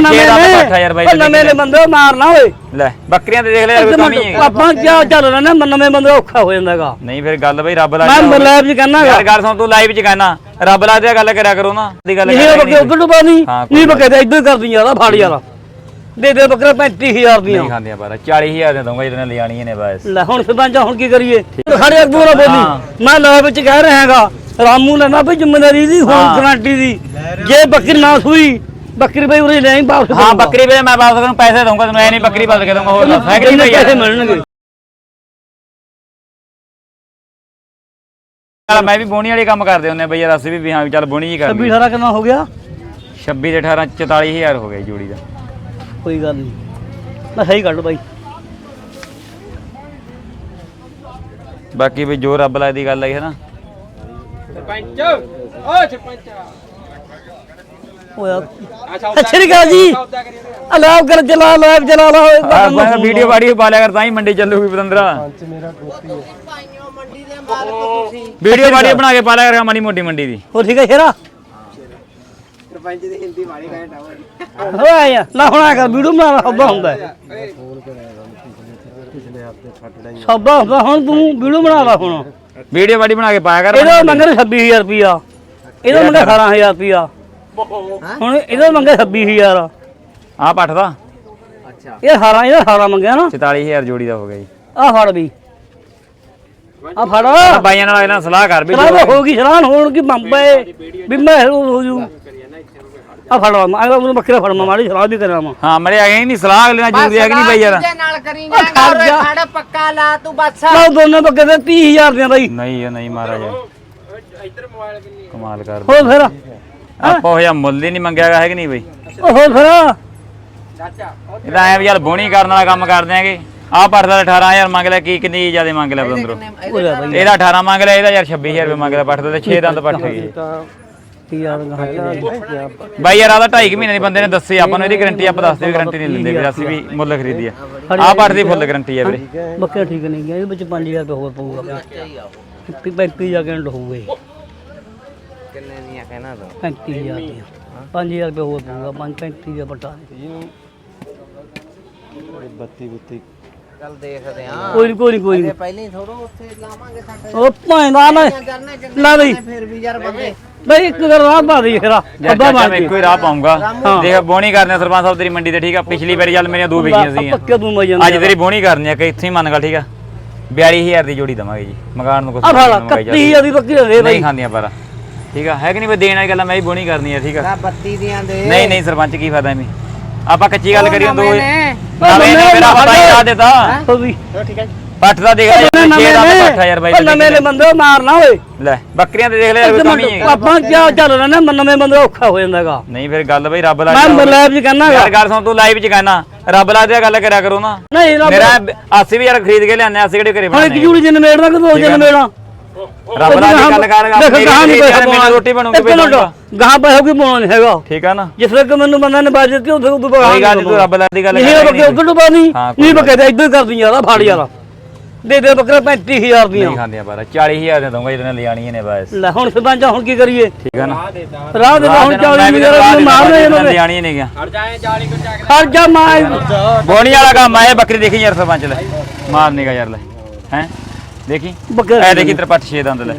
ਨਵੇਂ ਨੇ। ਉਹ ਨਵੇਂ ਨੇ ਬੰਦੇ ਉਹ ਮਾਰਨਾ ਓਏ। ਲੈ ਬੱਕਰੀਆਂ ਤੇ ਦੇਖ ਲੈ ਯਾਰ ਕਮੀ ਹੈ ਆਪਾਂ ਕਿਆ ਚੱਲ ਰਹੇ ਨੇ ਨਵੇਂ ਬੰਦੇ ਔਖਾ ਹੋ ਜਾਂਦਾਗਾ। ਨਹੀਂ ਫਿਰ ਗੱਲ ਬਈ ਰੱਬ ਦਾ ਮੈਂ ਲੈਬ ਜੀ ਕਹਿਣਾਗਾ ਯਾਰ ਗੱਲ ਸੁਣ ਤੂੰ ਲਾਈਵ ਚ ਕਹਿਣਾ ਰੱਬ ਲਾ ਤੇ ਗੱਲ ਕਰਿਆ ਕਰੋ ਨਾ ਦੀ ਗੱਲ ਇਹ ਕਰਿਆ ਬੱਕੇ ਉੱਧਰ ਡੁਬਾ ਨਹੀਂ ਹਾਂ, ਕੋਈ ਨਹੀਂ। ਬੱਕੇ ਤੇ ਇੱਧਰ ਕਰਦੀ ਯਾਰ ਫੜ ਯਾਰ ਦੇ ਦੇ ਬੱਕਰੇ 35000 ਦੀਆਂ। ਨਹੀਂ ਖਾਂਦੀਆਂ ਪਰ 40000 ਦੇ ਦਊਂਗਾ ਜਿਹਨੇ ਲਿਆਣੀਆਂ ਨੇ ਬਸ। ਲੈ ਹੁਣ ਸਰਪੰਚ ਹੁਣ ਕੀ ਕਰੀਏ? ਖੜੇ ਅੱਗੂ ਨਾ ਬੋਲੀ। ਮੈਂ ਲੈ ਵਿੱਚ ਕਹਿ ਰਿਹਾਗਾ ਰਾਮੂ ਨਾ ਵੀ ਜ਼ਿੰਮੇਵਾਰੀ ਦੀ ਹੁਣ। ਗਰੰਟੀ ਦੀ। ਜੇ ਬੱਕਰੀ ਨਾ ਸੂਈ ਬੱਕਰੀ ਬਈ ਉਰੇ ਲੈ ਆਈ ਵਾਪਸ ਹਾਂ ਬੱਕਰੀ ਵੇ ਮੈਂ ਵਾਪਸ ਪੈਸੇ ਦਊਂਗਾ ਤੈਨੂੰ ਐ ਨਹੀਂ ਬੱਕਰੀ ਬਦਲ ਕੇ ਦਊਂਗਾ ਹੋਰ ਦੱਸ ਹੈ ਕਿ ਕਿੰਨੇ ਨਹੀਂ ਪੈਸੇ ਮਿਲਣਗੇ। ਚੱਲ ਮੈਂ ਵੀ ਬੋਣੀ ਵਾਲੇ ਕੰਮ ਕਰਦੇ ਹੁੰਨੇ ਬਈ ਯਾਰ ਅਸੀਂ ਵੀ ਵੀ ਹਾਂ ਵੀ ਚੱਲ ਬੋਣੀ ਹੀ ਕਰਨੀ 26 18 ਕਿੰਨਾ ਹੋ ਗਿਆ? 26 ਤੇ 18 44000 ਹੋ ਗਿਆ ਜੋੜੀ ਦਾ। ਕੋਈ ਗੱਲ ਨਹੀਂ। ਮੈਂ ਸਹੀ ਕੱਢ ਬਾਈ। ਬਾਕੀ ਵੀ ਜੋ ਰੱਬ ਲਾ ਦੀ ਗੱਲ ਆਈ ਹੈ ਨਾ ਸਰਪੰਚ ਓ ਸਰਪੰਚ। ਹੋਇਆ। ਅੱਛਾ ਅੱਛਾ ਜੀ। ਜੀ ਸੌਦਾ ਕਰੀ ਉਹਦੇ ਅਲਾਵ ਕਰ ਚਲਾ ਲਾਈਵ ਚਲਾ ਲਾ ਓਏ ਆਹ ਮੈਂ ਵੀਡੀਓ ਵਾੜੀ ਪਾ ਲਿਆ ਕਰ ਤਾਂ ਹੀ ਮੰਡੀ ਚੱਲੂਗੀ ਪਤੰਦਰਾ। ਵੀਡੀਓ ਵਾੜੀ ਬਣਾ ਕੇ ਪਾ ਲਿਆ ਕਰ ਮਾੜੀ ਮੋਟੀ ਮੰਡੀ ਦੀ। ਹੋ ਠੀਕ ਹੈ ਸ਼ੇਰਾ? ਸਰਪੰਚ ਦੀ ਹਿੰਦੀ ਹੁਣ ਆ ਕਰ ਵੀਡੀਓ ਬਣਾ ਲਾ ਸੌਦਾ ਹੁੰਦਾ ਹੈ। ਸੌਦਾ ਹੁੰਦਾ ਹੁਣ ਤੂੰ ਵੀਡੀਓ ਬਣਾ ਲਾ ਹੁਣ। ਵੀਡੀਓ ਵਾੜੀ ਬਣਾ ਕੇ ਪਾਇਆ ਕਰ ਇਹਦਾ ਮੰਗਰ 26000 ਰੁਪਿਆ ਇਹਦਾ ਮੰਗਰ 18000 ਰੁਪਿਆ ਹੁਣ ਇਹਦਾ ਮੰਗਰ 26000 ਆਹ ਪੱਠ ਦਾ? ਅੱਛਾ। ਇਹ 18 ਇਹਦਾ 18 ਮੰਗਿਆ ਨਾ। 44000 ਜੋੜੀ ਦਾ ਹੋ ਗਿਆ ਜੀ। ਆ ਫੜ ਵੀ। ਆ ਫੜ। ਬਾਈਆਂ ਨਾਲ ਇਹਨਾਂ ਸਲਾਹ ਕਰ ਵੀ ਸਲਾਹ ਹੋ ਗਈ ਸਲਾਹ ਹੋਣ ਕੀ ਬੰਬੇ ਵੀ ਮੈਂ ਹੋ ਜੂ। ਆ ਫੜ ਮੈਂ ਅਗਲਾ ਉਹਨੂੰ ਬੱਕਰਾ ਫੜ ਮੈਂ ਮਾੜੀ ਸਲਾਹ ਵੀ ਕਰਾਂ ਮੈਂ ਹਾਂ ਮਰੇ ਆ ਗਏ ਨਹੀਂ ਸਲਾਹ ਅਗਲੇ ਨਾਲ ਜ਼ਰੂਰੀ ਹੈ ਕਿ ਨਹੀਂ ਬਾਈ ਯਾਰ। ਦੂਜੇ ਨਾਲ ਕਰੀ ਉਹ ਖੜ ਜਾਏਗਾ ਜਾ। ਔਰ ਖੜ ਪੱਕਾ ਲਾ ਤੂੰ ਬਸ। ਮੈਂ ਦੋਨੇ ਬੱਕਰੇ ਦੇ 30000 ਦੀਆਂ ਬਾਈ। ਨਹੀਂ ਇਹ ਨਹੀਂ ਮਹਾਰਾਜ ਇੱਧਰ ਮੋਬਾਈਲ ਕਿੰਨੀ ਕਮਾਲ ਕਰ ਹੋਰ ਫਿਰ। ਆਪਾਂ ਉਹ ਜਿਹਾ ਮੁੱਲ ਹੀ ਨਹੀਂ ਮੰਗਿਆ ਗਾ ਹੈ ਕਿ ਨਹੀਂ ਬਈ? ਉਹ ਹੋਰ ਫਿਰ? ਚਾਚਾ ਉਹ ਇਹ ਤਾਂ ਐ ਵੀ ਯਾਰ ਬੋਣੀ ਕਰਨ ਵਾਲਾ ਕੰਮ ਕਰ ਦਿਆਂਗੇ ਆਹ ਪੱਠ ਦਾ 18000 ਮੰਗ ਲਿਆ ਕੀ ਕਿੰਨੀ ਜ਼ਿਆਦਾ ਮੰਗ ਲਿਆ ਬੰਦਰੋਂ? ਇਹਦਾ 18 ਮੰਗ ਲਿਆ ਇਹਦਾ ਯਾਰ 26000 ਰੁਪਏ ਮੰਗ ਲਿਆ ਪੱਠ ਦਾ ਤੇ 6 ਦੰਦ ਕੀ ਯਾਰ ਬਾਈ ਯਾਰ ਆਦਾ 2.5 ਮਹੀਨੇ ਦੇ ਬੰਦੇ ਨੇ ਦੱਸੇ ਆਪਾਂ ਨੂੰ ਇਹਦੀ ਗਾਰੰਟੀ ਆਪਾਂ ਦੱਸਦੇ ਵੀ ਗਾਰੰਟੀ ਨਹੀਂ ਲੈਂਦੇ ਵੀਰ ਅਸੀਂ ਵੀ ਮੁੱਲ ਖਰੀਦੀ ਆ ਆਹ ਪੱਠ ਦੀ ਫੁੱਲ ਗਾਰੰਟੀ ਆ ਵੀਰੇ। ਬੱਕਰਾ ਠੀਕ ਨਹੀਂ ਗਿਆ ਇਹਦੇ ਵਿੱਚ 5000 ਰੁਪਏ ਹੋਰ ਪਊਗਾ। 35 ਜਾ ਕੇ ਹੋਊਗੇ। ਕਿੰਨੇ ਕਹਿਣਾ ਤੂੰ। 35000 ਦੀਆਂ 5000 ਰੁਪਏ ਹੋਰ ਪਊਗਾ 5 35 ਦਾ। ਬੱਟਾ ਚੱਲ ਦੇਖਦੇ ਆਂ। ਕੋਈ ਨਹੀਂ ਕੋਈ ਨਹੀਂ ਕੋਈ ਨਹੀਂ ਪਹਿਲਾਂ ਹੀ ਥੋੜੋ ਉੱਥੇ ਲਾਵਾਂਗੇ ਸਾਡੇ। ਉਹ ਭਾਂਦਾ ਨਾ ਕਰਨੇ ਚੰਗੇ ਨਾ ਬਈ। ਫਿਰ ਵੀ ਯਾਰ ਬੰਦੇ। ਬਈ ਇੱਕ ਗੱਲ ਰਾਤ ਪਾ ਦੇ ਖਰਾ ਯਾਰ ਅੱਧਾ ਚਾਚਾ ਮਾਰ ਮੈਂ ਦੇ ਇੱਕੋ ਹੀ ਰਾਹ ਪਾਉਂਗਾ। ਦੇਖ ਬੋਣੀ ਕਰਨੀ ਸਰਪੰਚ ਸਾਹਿਬ ਤੇਰੀ ਮੰਡੀ ਤੇ ਠੀਕ ਆ? ਪਿਛਲੀ ਵਾਰੀ ਚੱਲ ਮੇਰੀਆਂ ਦੋ ਵਿਕੀਆਂ ਸੀਗੀਆਂ। ਪੱਕੇ ਤੂੰ ਮਜਨ ਅੱਜ ਤੇਰੀ ਬੋਣੀ ਕਰਨੀ ਆ ਕਿ ਇੱਥੇ ਹੀ ਮੰਨ ਗਾ ਠੀਕ ਆ? 42000 ਦੀ ਜੋੜੀ ਦਵਾਂਗੇ ਜੀ ਮਕਾਨ ਨੂੰ ਕੁਝ ਆ। ਫੜ 31000 ਦੀ ਬੱਕਰੀ ਦੇ ਨਹੀਂ ਬਾਈ। ਖਾਂਦੀਆਂ ਪਰ। ਠੀਕ ਆ? ਹੈ ਕਿ ਨਹੀਂ ਬਈ ਦੇਣ ਵਾਲੀ ਗੱਲ ਆ, ਮੈਂ ਵੀ ਬੋਣੀ ਕਰਨੀ ਆ ਠੀਕ ਆ? ਬੱਤੀ ਦੀਆਂ ਦੇ। ਨਹੀਂ ਨਹੀਂ ਸਰਪੰਚ ਕੀ ਫਾਇਦਾ ਐਵੇਂ? ਆਪਾਂ ਕੱਚੀ ਗੱਲ ਕਰੀਏ ਦੋ ਨਵੇਂ ਨੇ। ਮੇਰਾ ਪਤਾ ਹੀ ਆ ਦਿੱਤਾ। ਹੋ? ਵੀ ਠੀਕ ਹੈ ਪੱਠ ਦਾ ਦੇਖ ਲੈ ਨਵੇਂ 6 ਦਾ ਪੱਠਾ ਯਾਰ ਬਾਈ ਨਵੇਂ ਨੇ ਬੰਦੇ ਮਾਰਨਾ ਓਏ। ਲੈ ਬੱਕਰੀਆਂ ਤੇ ਦੇਖ ਲੈ ਯਾਰ ਕਮੀ ਹੈ ਆਪਾਂ ਕਿਆ ਚੱਲ ਰਹੇ ਨੇ ਨਵੇਂ ਬੰਦੇ ਔਖਾ ਹੋ ਜਾਂਦਾਗਾ। ਨਹੀਂ ਫਿਰ ਗੱਲ ਬਈ ਰੱਬ ਲਾ ਮੈਂ ਲੈਬ ਜੀ ਕਹਿਣਾਗਾ ਯਾਰ ਗੱਲ ਸੁਣ ਤੂੰ ਲਾਈਵ ਚ ਕਹਿਣਾ ਰੱਬ ਲਾ ਤੇ ਗੱਲ ਕਰਿਆ ਕਰੋ ਨਾ। ਨਹੀਂ ਮੇਰਾ ਅਸੀਂ ਵੀ ਯਾਰ ਖਰੀਦ ਕੇ ਲਿਆਨੇ ਅਸੀਂ ਕਿਹੜੇ ਘਰੇ ਹੁਣ ਇੱਕ ਜੂੜੀ ਜਿੰਨ ਮੇੜਨਾ ਕਿ ਦੋ ਜਿੰਨ ਮੇੜਨਾ ਰੱਬ ਲਾ ਦੀ ਗੱਲ ਕਰ ਦੇਖ ਗਾਹਾਂ ਨਹੀਂ ਪੈਸਾ ਮੈਨੂੰ ਰੋਟੀ ਬਣਾਉਂਗੀ ਇੱਕ ਮਿੰਟ ਗਾਹਾਂ ਪੈਸਾ ਕੋਈ ਪਾਉਣਾ ਨਹੀਂ ਹੈਗਾ? ਠੀਕ ਆ ਨਾ। ਜਿਸ ਵੇਲੇ ਮੈਨੂੰ ਬੰਦਾ ਨੇ ਬਾਜ ਦਿੱਤੀ ਉਦੋਂ ਬਗਾ ਕੋਈ ਗੱਲ ਨੀ, ਤੂੰ ਰੱਬ ਲਾ ਦੀ ਗੱਲ ਨਹੀਂ ਬੱਕੇ ਉੱਧਰ ਹਾਂ, ਕੋਈ ਨਹੀਂ ਬੱਕੇ ਤੇ ਇੱਧਰ ਕਰਦੀ ਯਾਰ ਫੜ ਯਾਰ ਦੇ ਦੇ ਬੱਕਰੇ 35000 ਦੀਆਂ। ਨਹੀਂ ਖਾਂਦੀਆਂ ਪਰ 40000 ਦੇ ਦਊਂਗਾ ਜਿਹਨੇ ਲਿਆਣੀਆਂ ਨੇ ਬਸ। ਲੈ ਹੁਣ ਸਰਪੰਚ ਹੁਣ ਕੀ ਕਰੀਏ? ਠੀਕ ਆ ਨਾ। ਰਾਹ ਦੇ ਹੁਣ 40 ਮਿੰਟ ਨੂੰ ਮਾਰਨੇ ਇਹਨਾਂ ਨੇ ਲਿਆਣੀਆਂ ਨੇ ਗਿਆ ਹਟ ਜਾਏ 40 ਕੁ ਚੱਕ ਖੜ ਜਾ ਮਾਂ ਬੋਣੀ ਵਾਲਾ ਕੰਮ ਆਏ ਬੱਕਰੀ ਦੇਖੀ ਯਾਰ ਸਰਪੰਚ ਲੈ। ਮਾਰ ਨੀਗਾ ਯਾਰ ਲੈ ਹੈ? ਦੇਖੀ? ਬੱਕਰੇ ਐ ਦੇਖੀ ਤੇਰੇ ਪੱਠ ਛੇ ਦੰਦ ਲੈ।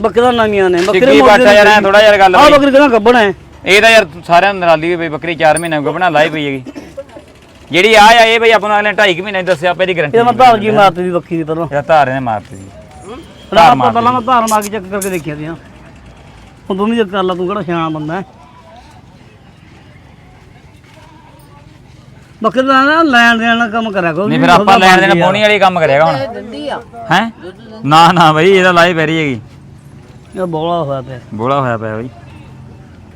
ਬੱਕਰਾ ਨਵੀਆਂ ਨੇ ਬੱਕਰੇ ਟਿੱਕੀ ਬਾਟਾ ਯਾਰ ਐ ਥੋੜਾ ਯਾਰ ਗੱਲ ਆ। ਬੱਕਰੀ ਕਿਹਨਾਂ ਗੱਬਣਾ ਹੈ? ਇਹ ਤਾਂ ਯਾਰ ਸਾਰਿਆਂ ਨੂੰ ਨਰਾਲੀ ਵੀ ਬੱਕਰੀ 4 ਮਹੀਨੇ ਹੋ ਗਏ ਬਣਾ ਲਾਈ ਪਈ ਹੈਗੀ। ਜਿਹੜੀ ਆ ਆ ਇਹ ਬਈ ਆਪਾਂ ਨੂੰ ਅਗਲੇ 2.5 ਮਹੀਨੇ ਦੱਸਿਆ ਆਪਾਂ ਇਹਦੀ ਗਾਰੰਟੀ ਇਹ ਮੈਂ ਧਾਰ ਜੀ ਮਾਰਤੀ ਦੀ ਬੱਕਰੀ ਦੀ ਪਹਿਲਾਂ। ਇਹ ਧਾਰੇ ਨੇ ਮਾਰਤੀ ਜੀ ਰਾਤ ਤੋਂ ਪਹਿਲਾਂ ਮੈਂ ਧਾਰ ਮਾਰ ਕੇ ਚੈੱਕ ਕਰਕੇ ਦੇਖਿਆ ਸੀ ਹੁਣ ਤੂੰ ਵੀ ਚੈੱਕ ਕਰ ਲਾ ਤੂੰ ਕਿਹੜਾ ਸਿਆਣਾ ਬੰਦਾ ਹੈ। ਬੱਕਰੀ ਦਾ ਨਾ ਲੈਣ ਦੇਣ ਦਾ ਕੰਮ ਕਰਿਆ ਕਰੋ ਨਹੀਂ ਫਿਰ ਆਪਾਂ ਲੈਣ ਦੇਣ ਬੋਣੀ ਵਾਲੀ ਕੰਮ ਕਰਿਆਗਾ ਹੁਣ। ਦਿੰਦੀ ਆ। ਹੈ? ਨਾ ਨਾ ਬਈ ਇਹਦਾ ਲਾਈ ਪੈ ਰਹੀ ਹੈਗੀ। ਇਹ ਬੋਲਾ ਹੋਇਆ ਪਿਆ। ਬੋਲਾ ਹੋਇਆ ਪਿਆ ਬਈ।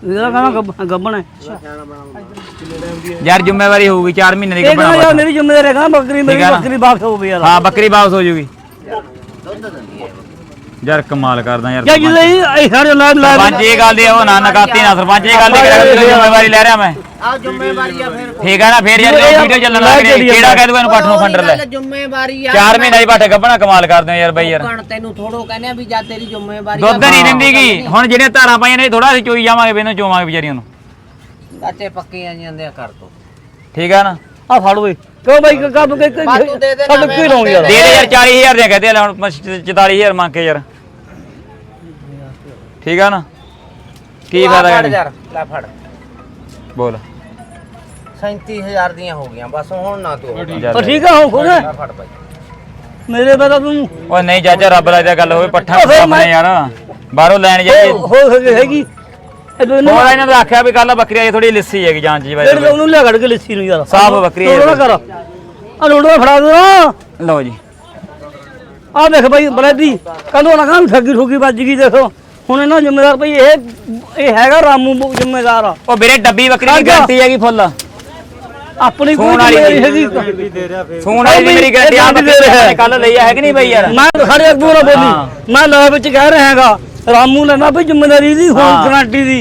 ਇਹਦਾ ਕਹਿੰਦਾ ਗੱਬਣ ਹੈ। ਯਾਰ ਜ਼ਿੰਮੇਵਾਰੀ ਹੋਊਗੀ 4 ਮਹੀਨੇ ਦੀ ਯਾਰ ਮੇਰੀ ਜ਼ਿੰਮੇਵਾਰੀ ਹੈ ਬੱਕਰੀ ਮੇਰੀ? ਬੱਕਰੀ ਵਾਪਸ ਹੋ ਗਈ ਯਾਰ ਹਾਂ ਬੱਕਰੀ ਵਾਪਸ ਹੋ ਜੂਗੀ। ਯਾਰ ਕਮਾਲ ਕਰਦਾ ਯਾਰ ਯਾ ਜਿਹਦੇ ਇਹ ਸਾਡੇ ਲੈ ਲੈ ਸਰਪੰਚ ਇਹ ਗੱਲ ਦੀ ਉਹ ਨਾ ਨਕਾਤੀ ਨਾ ਸਰਪੰਚ ਇਹ ਗੱਲ ਦੀ ਕਰਿਆ ਕਰ, ਜ਼ਿੰਮੇਵਾਰੀ ਲੈ ਰਿਹਾ ਮੈਂ। ਆ ਜ਼ਿੰਮੇਵਾਰੀ ਆ ਫਿਰ। ਠੀਕ ਹੈ ਨਾ ਫੇਰ ਯਾਰ ਵੀਡੀਓ ਚੱਲਣ ਲੱਗ ਗਈ ਕਿਹੜਾ ਕਹਿ ਦੂਗਾ ਇਹਨੂੰ ਪੱਠ ਨੂੰ ਫੰਡਰ ਲੈ। ਗੱਲ ਜ਼ਿੰਮੇਵਾਰੀ ਆ। 4 ਮਹੀਨੇ ਦੀ ਪੱਠ ਗੱਬਣਾ ਕਮਾਲ ਕਰਦੇ ਹੋ ਯਾਰ ਬਈ ਯਾਰ। ਕਣ ਤੈਨੂੰ ਥੋੜੋ ਕਹਿੰਦੇ ਆ ਵੀ ਜਾ ਤੇਰੀ ਜ਼ਿੰਮੇਵਾਰੀ ਆ। ਦੁੱਧ ਨਹੀਂ ਦਿੰਦੀ ਗੀ ਹੁਣ ਜਿਹੜੀਆਂ ਧਾਰਾਂ ਪਾਈਆਂ ਨੇ ਥੋੜਾ ਅਸੀਂ ਚੋਈ ਜਾਵਾਂਗੇ ਇਹਨੂੰ ਚੋਵਾਂਗੇ ਵਿਚਾਰੀਆਂ ਨੂੰ। ਚਾਚੇ ਪੱਕੀਆਂ ਜਾਂਦੇ ਆ ਕਰ ਤੋ। ਠੀਕ ਆ ਨਾ? ਆ ਫੜ ਓਏ। ਕਿਉਂ ਬਾਈ ਕੰਮ ਕੇ ਦੇ ਦੇ ਨਾ, ਸਾਡੇ ਕੋਈ ਲਾਉਂ ਯਾਰ। ਦੇ। ਦੇ ਯਾਰ 40000 ਦੀਆਂ ਕਹਤੇ ਲੈ ਹੁਣ 44000 ਮੰਗ ਕੇ ਯਾਰ। ਠੀਕ ਆ ਨਾ? ਕੀ ਫਾਇਦਾ ਫੜ ਯਾਰ ਲੈ ਫੜ। ਬੋਲ। 37000 ਦੀਆਂ ਹੋ ਗਈਆਂ ਬਸ ਹੁਣ ਨਾ ਤੂੰ ਪਰ। ਠੀਕ ਆ ਹੁਣ ਖੁਦ ਲੈ ਫੜ ਬਾਈ। ਮੇਰੇ ਬਤਾ ਤੂੰ ਓ ਨਹੀਂ ਚਾਚਾ ਰੱਬ ਲੱਗਦਾ ਗੱਲ ਹੋਵੇ ਪੱਠਾ ਮੈਂ- ਯਾਰ। ਬਾਹਰੋਂ ਲੈਣ ਜਾਈਏ। ਹੋ ਹੋ ਹੈਗੀ। ਹੋਰ ਇਹਨਾਂ ਨੇ ਆਖਿਆ ਵੀ ਕੱਲ ਬੱਕਰੀ ਆਈ ਥੋੜੀ ਲਿੱਸੀ ਹੈਗੀ ਜਾਂਚ ਜੀ ਬਾਈ ਉਹਨੂੰ ਲਿਆ ਕੇ ਲੱਸੀ ਨੂੰ ਯਾਰ। ਸਾਫ਼ ਬੱਕਰੀ ਹੈ। ਤੋੜੋ ਨਾ ਕਰ। ਆ ਰੋੜਾ ਫੜਾ ਦੋ ਨਾ। ਲਓ ਜੀ। ਆ ਦੇਖ ਬਾਈ ਬਲੈਦੀ। ਕਦੋਂ ਨਾ ਕਾਹਨੂੰ ਠੱਗੀ ਠੁੱਗੀ ਵੱਜ ਗਈ ਦੇਖੋ। ਹੁਣ ਇਹਨਾਂ ਜ਼ਿੰਮੇਦਾਰ ਭਈ ਇਹ ਇਹ ਹੈਗਾ ਰਾਮੂ ਬ- ਜ਼ਿੰਮੇਦਾਰ। ਆ ਉਹ ਵੀਰੇ ਡੱਬੀ ਬੱਕਰੀ ਦੀ। ਗਾਰੰਟੀ ਹੈਗੀ ਫੁੱਲ। ਆਪਣੀ ਕੋਈ ਸੂਣ ਵਾਲੀ ਜ਼ਿੰਮੇਵਾਰੀ ਨਹੀਂ। ਹੈਗੀ। ਸੂਣ ਵਾਲੀ ਦੀ ਮੇਰੀ ਗਾਰੰਟੀ ਆ ਹੈ। ਕੱਲ ਲਈ ਹੈ ਕਿ ਨਹੀਂ ਬਈ ਯਾਰ? ਮੈਂ ਖੜੇ ਅੱਗੋਂ ਨਾ ਹਾਂ। ਬੋਲੀ। ਮੈਂ ਲੈ ਵਿੱਚ ਕਹਿ ਰਿਹਾ ਹੈਗਾ। ਰਾਮੂ ਲੈਣਾ ਭਈ ਜ਼ਿੰਮੇਦਾਰੀ ਦੀ ਹੁਣ ਹਾਂ। ਗਰੰਟੀ ਦੀ।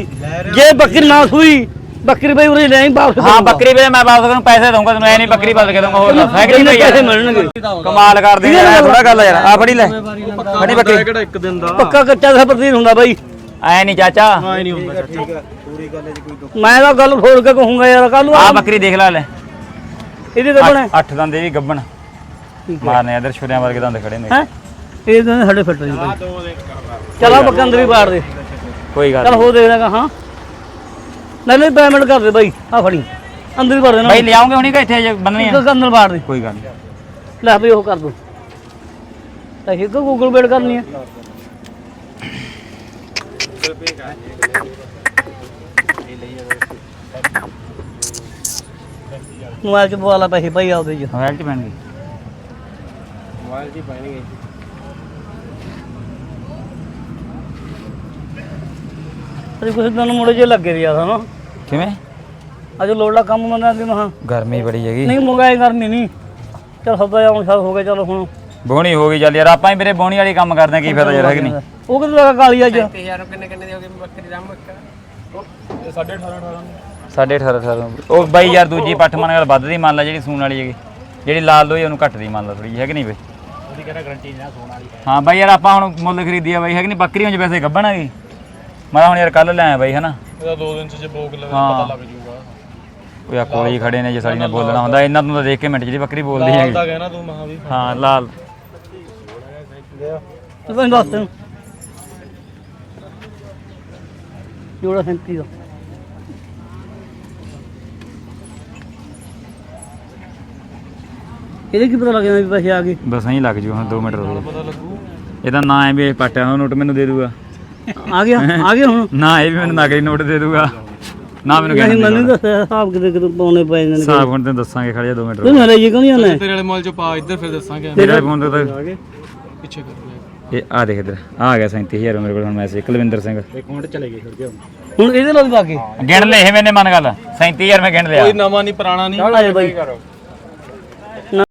ਜੇ ਬੱਕਰੀ ਨਾ ਸੂਈ ਬੱਕਰੀ ਭਈ ਉਰੇ ਲੈ ਵਾਪਸ ਹਾਂ ਬੱਕਰੀ ਵੀਰੇ ਮੈਂ ਵਾਪਸ ਕਰੂੰ ਪੈਸੇ ਦਊਂਗਾ ਤੈਨੂੰ ਐ ਨਹੀਂ ਬੱਕਰੀ ਬਦਲ ਕੇ ਦਊਂਗਾ ਹੋਰ ਦੱਸ ਹੈ ਕਿ ਨਹੀਂ ਬਈ ਪੈਸੇ ਯਾਰ ਮਿਲਣਗੇ। ਕਮਾਲ ਕਰਦੇ ਯਾਰ ਥੋੜਾ ਗੱਲ ਆ ਯਾਰ ਆ ਫੜੀ ਲੈ। ਫੜੀ ਬੱਕਰੀ। ਕਿਹੜਾ ਇੱਕ ਦਿਨ ਦਾ? ਪੱਕਾ ਕੱਚਾ ਦਾ ਹੁੰਦਾ ਬਾਈ। ਐ ਨਹੀਂ ਚਾਚਾ। ਆਏ ਨਹੀਂ ਹੁੰਦਾ ਚਾਚਾ। ਠੀਕ ਆ ਪੂਰੀ ਗੱਲ ਚ ਕੋਈ ਦੁੱਖ ਮੈਂ ਤਾਂ ਗੱਲ ਫੋੜ ਕੇ ਕਹੂੰਗਾ ਯਾਰ ਕੱਲ ਨੂੰ ਆ ਬੱਕਰੀ ਦੇਖ ਲੈ ਲੈ। ਇਹਦੇ ਤੇ ਬਣੇ। ਅੱਠ ਦੰਦ ਇਹ ਵੀ ਗੱਬਣ। ਮਾਰਨੇ ਇਧਰ ਛੁਰਿਆਂ ਵਰਗੇ ਦੰਦ ਖੜੇ ਨੇ। ਹੈ? ਇਹ ਤਾਂ ਸਾਡੇ ਫਿੱਟ ਨਹੀਂ ਬਾਈ ਚਲਾ ਬੱਕਾ ਅੰਦਰ ਹੀ ਬਾੜ ਦੇ। ਕੋਈ ਗੱਲ ਚਲ। ਹੋ ਦੇਖਦਾ ਹਾਂ ਨਹੀਂ ਨਹੀਂ ਪੇਮੈਂਟ ਕਰ ਦੇ ਬਾਈ ਆ ਫੜੀ। ਅੰਦਰ ਹੀ ਭਰ ਦੇਣਾ। ਬਾਈ ਲਿਆਉਂਗੇ ਹੁਣੀ ਕਿ ਇੱਥੇ ਬੰਨਣੀ ਆ? ਅੰਦਰ ਬਾੜ ਦੇ। ਕੋਈ ਗੱਲ ਨਹੀਂ ਲੈ ਬਈ ਉਹ ਕਰ ਦੋ। ਤਾਂ ਇਹ ਕੋ ਗੂਗਲ ਪੇ ਕਰਨੀ ਹੈ ਮੋਬਾਈਲ ਚ ਪਵਾ ਲਾ ਪੈਸੇ ਭਾਈ ਆਉਦੇ ਜੀ ਮੋਬਾਈਲ 'ਚ ਪੈਣਗੇ। ਮੋਬਾਈਲ ਦੀ ਪੈਣਗੇ। ਅਰੇ ਕੁਛ ਦਿਨ ਮੁੜੇ ਜੇ ਲੱਗੇ ਰਿਆ था ਨਾ ਕਿਵੇਂ? ਅੱਜ ਲੋੜਾ ਕੰਮ ਮੰਗਾ ਦੀ ਮਹਾ ਗਰਮੀ ਬੜੀ ਹੈਗੀ। ਨਹੀਂ ਮੰਗਾਈ ਕਰਨੀ ਨਹੀਂ। ਚਲ ਹੱਦਾ ਜਾਉਂ ਸ਼ਾਇਦ ਹੋ ਗਿਆ ਚਲੋ ਹੁਣ। ਬੋਣੀ ਹੋ ਗਈ ਚੱਲ ਯਾਰ ਆਪਾਂ ਹੀ ਵੀਰੇ ਬੋਣੀ ਵਾਲੀ ਕੰਮ ਕਰਦੇ ਆ ਕੀ ਫਾਇਦਾ ਯਾਰ ਹੈ ਕਿ ਨਹੀਂ? ਉਹ ਕਿਤੇ ਲੱਗਾ ਕਾਲੀ ਅੱਜ? 1000 ਕਿੰਨੇ ਕਿੰਨੇ ਦੀ ਹੋ ਗਈ ਬੱਕਰੀ ਦਾ ਮੁੱਕ। ਸਾਢੇ 18 18 ਉਹ ਬਾਈ ਯਾਰ ਦੂਜੀ ਪੱਠ ਮਨ ਗੱਲ ਵੱਧ ਦੀ ਮੰਨ ਲੈ ਜਿਹੜੀ ਸੂਣ ਵਾਲੀ ਹੈਗੀ। ਜਿਹੜੀ ਲਾਲ ਲੋਈ ਉਹਨੂੰ ਘੱਟ ਦੀ ਮੰਨ ਲਾ ਥੋੜੀ ਹੈ ਕਿ ਨਹੀਂ ਬਈ? ਉਹਦੀ ਕਹਿੰਦਾ ਗਰੰਟੀ ਨਾ ਸੂਣ ਵਾਲੀ ਹਾਂ। ਬਾਈ ਯਾਰ ਆਪਾਂ ਹੁਣ ਮੁੱਲ ਖਰੀਦੀ ਆ ਬਾਈ ਹੈ ਕਿ ਨਹੀਂ? ਬੱਕਰੀਆਂ 'ਚ ਵੈਸੇ ਗੱਭਣ ਹੈਗੀ। ਮੈਂ ਤਾਂ ਹੁਣ ਯਾਰ ਕੱਲ ਲੈ ਆਇਆ ਬਾਈ ਹਨਾ? ਇਹਦਾ ਦੋ ਦਿਨ ਚ ਜੇ ਬੋਕ ਹਾਂ। ਪਤਾ ਲੱਗ ਜੂਗਾ। ਉਹ ਯਾ ਕੋਲੇ ਹੀ ਖੜੇ ਨੇ ਜੇ ਸਾਡੀ ਨੇ ਬੋਲਣਾ ਹੁੰਦਾ ਇਹਨਾਂ ਨੂੰ ਤਾਂ ਦੇਖ ਕੇ ਮਿੰਟ ਜਿਹੜੀ ਬੱਕਰੀ ਬੋਲਦੀ ਲਾਲ ਹੈਗੀ। ਦਾ ਕਹਿਣਾ ਤੂੰ ਮਹਾ ਵੀ ਹਾਂ ਲਾਲ। ਤੂੰ ਕਹਿੰਦਾ ਦੱਸ ਤੈਨੂੰ ਜੋੜਾ 37 ਦਾ। ਇਹਦੇ ਕੀ ਪਤਾ ਲੱਗਿਆ ਵੀ ਪੈਸੇ ਆ ਗਏ? ਬਸ ਐਂ ਲੱਗ ਜੂ ਹੁਣ 2 ਮਿੰਟ ਰੁਕ ਪਤਾ ਲੱਗੂ। ਇਹਦਾ ਨਾਂ ਹੈ ਵੀ ਇਹ ਪਾਟਿਆ ਹੋਇਆ ਨੋਟ ਮੈਨੂੰ ਦੇ ਦੂਗਾ। ਆ ਗਿਆ ਆ ਗਿਆ ਹੁਣ। ਨਾ ਇਹ ਵੀ ਮੈਨੂੰ ਨਗਰੀ ਨੋਟ ਦੇ ਦੂਗਾ। ਨਾ ਮੈਨੂੰ ਨਹੀਂ ਕਹਿੰਦਾ ਮੈਨੂੰ ਦੱਸਿਆ ਹਿਸਾਬ ਕਿਤੇ ਕਿਤੇ ਪਾਉਣੇ ਪਏ ਨੇ ਸਾਬ ਹੁਣ ਤੈਨੂੰ ਦੱਸਾਂਗੇ ਖੜ ਜਾ 2 ਮਿੰਟ ਤੂੰ ਹਲੇ ਜੀ ਕਿਉਂ ਨਹੀਂ ਆਣਾ ਤੇਰੇ ਵਾਲੇ ਮਾਲ ਚ ਪਾ ਇੱਧਰ ਫਿਰ ਦੱਸਾਂਗੇ। ਮੇਰੇ ਫੋਨ ਤੇ ਤਾਂ ਪਿੱਛੇ ਕਰ ਲਿਆ ਇਹ ਆ ਦੇਖ ਇਧਰ ਆ ਗਿਆ 37000 ਮੇਰੇ ਕੋਲ ਹੁਣ ਮੈਸੇਜ ਕੁਲਵਿੰਦਰ ਸਿੰਘ। ਅਕਾਊਂਟ ਚਲੇ ਗਏ ਫਿਰ ਹੁਣ ਇਹਦੇ ਨਾਲ ਪਾ ਕੇ? ਗਿਣ ਲੈ ਇਹ ਮੈਨੇ ਮਨ ਗੱਲ। 37000 ਮੈਂ ਗਿਣ ਲਿਆ। ਕੋਈ ਨਵਾਂ ਨਹੀਂ ਪੁਰਾਣਾ ਨਹੀਂ ਚੱਲ ਆ ਜਾ ਬਾਈ।